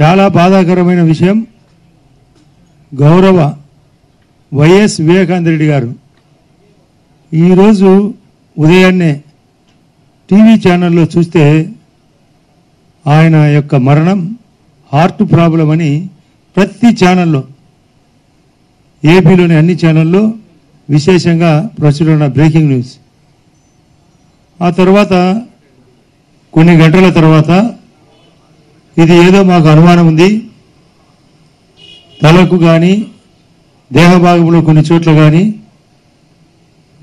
చాలా బాధాకరమైన విషయం. గౌరవ వైఎస్ వివేకానంద రెడ్డి గారు ఈరోజు ఉదయాన్నే టీవీ ఛానల్లో చూస్తే ఆయన యొక్క మరణం హార్ట్ ప్రాబ్లం అని ప్రతి ఛానల్లో ఏపీలోని అన్ని ఛానల్లో విశేషంగా ప్రచురణ బ్రేకింగ్ న్యూస్. ఆ తర్వాత కొన్ని గంటల తర్వాత ఇది ఏదో మాకు అనుమానం ఉంది. తలకు కానీ దేహ భాగంలో కొన్ని చోట్ల కానీ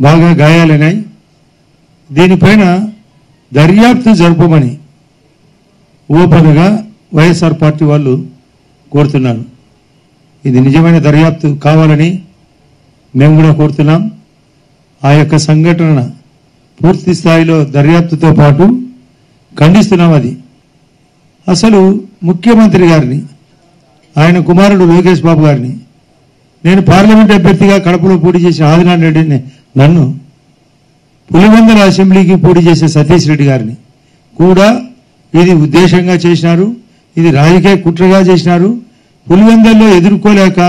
బాగా గాయాలైనాయి. దీనిపైన దర్యాప్తు జరపమని ఓపెన్గా వైఎస్ఆర్ పార్టీ వాళ్ళు కోరుతున్నారు. ఇది నిజమైన దర్యాప్తు కావాలని మేము కూడా కోరుతున్నాం. ఆ యొక్క సంఘటన పూర్తి స్థాయిలో దర్యాప్తుతో పాటు ఖండిస్తున్నాం అది. అసలు ముఖ్యమంత్రి గారిని ఆయన కుమారుడు లోకేష్ బాబు గారిని నేను పార్లమెంట్ అభ్యర్థిగా కడపలో పోటీ చేసిన ఆదినారాయణ రెడ్డిని నన్ను పులివందల అసెంబ్లీకి పోటీ చేసే సతీష్ రెడ్డి గారిని కూడా ఇది ఉద్దేశంగా చేసినారు ఇది రాజకీయ కుట్రగా చేసినారు పులివెందల్లో ఎదుర్కోలేక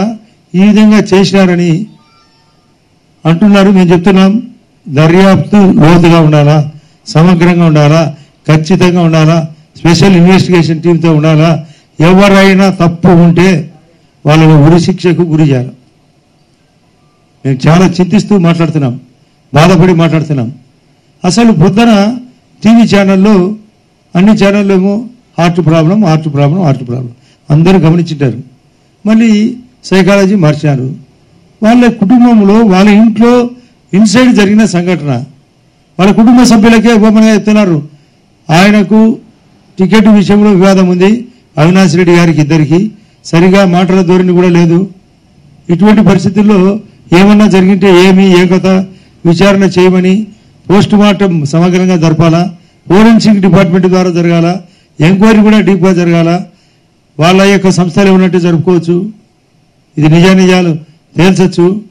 ఈ విధంగా చేసినారని అంటున్నారు. మేము చెప్తున్నాం దర్యాప్తు లోతుగా ఉండాలా సమగ్రంగా ఉండాలా ఖచ్చితంగా ఉండాలా స్పెషల్ ఇన్వెస్టిగేషన్ టీంతో ఉండాలా? ఎవరైనా తప్పు ఉంటే వాళ్ళని ఉరి శిక్షకు గురి చేయాలి. మేము చాలా చింతిస్తూ మాట్లాడుతున్నాం బాధపడి మాట్లాడుతున్నాం. అసలు పొద్దున టీవీ ఛానల్లో అన్ని ఛానల్లో ఏమో heart problem heart problem heart problem. అందరూ గమనించుంటారు. మళ్ళీ సైకాలజీ మార్చారు. వాళ్ళ కుటుంబంలో వాళ్ళ ఇంట్లో ఇన్సైడ్ జరిగిన సంఘటన. వాళ్ళ కుటుంబ సభ్యులకే ఓపెన్గా చెప్తున్నారు. ఆయనకు టికెట్ విషయంలో వివాదం ఉంది. అవినాష్ రెడ్డి గారికి ఇద్దరికి. సరిగా మాటల ధోరణి కూడా లేదు. ఇటువంటి పరిస్థితుల్లో ఏమన్నా జరిగింటే ఏమి ఏ కథ విచారణ చేయమని పోస్ట్ మార్టం సమగ్రంగా జరపాలా? ఫోరెన్సిక్ డిపార్ట్మెంట్ ద్వారా జరగాల? ఎంక్వైరీ కూడా డీప్గా జరగాల? వాళ్ళ యొక్క సంస్థలు ఏమన్నట్టు జరుపుకోవచ్చు? ఇది నిజానిజాలు. తేల్చచ్చు.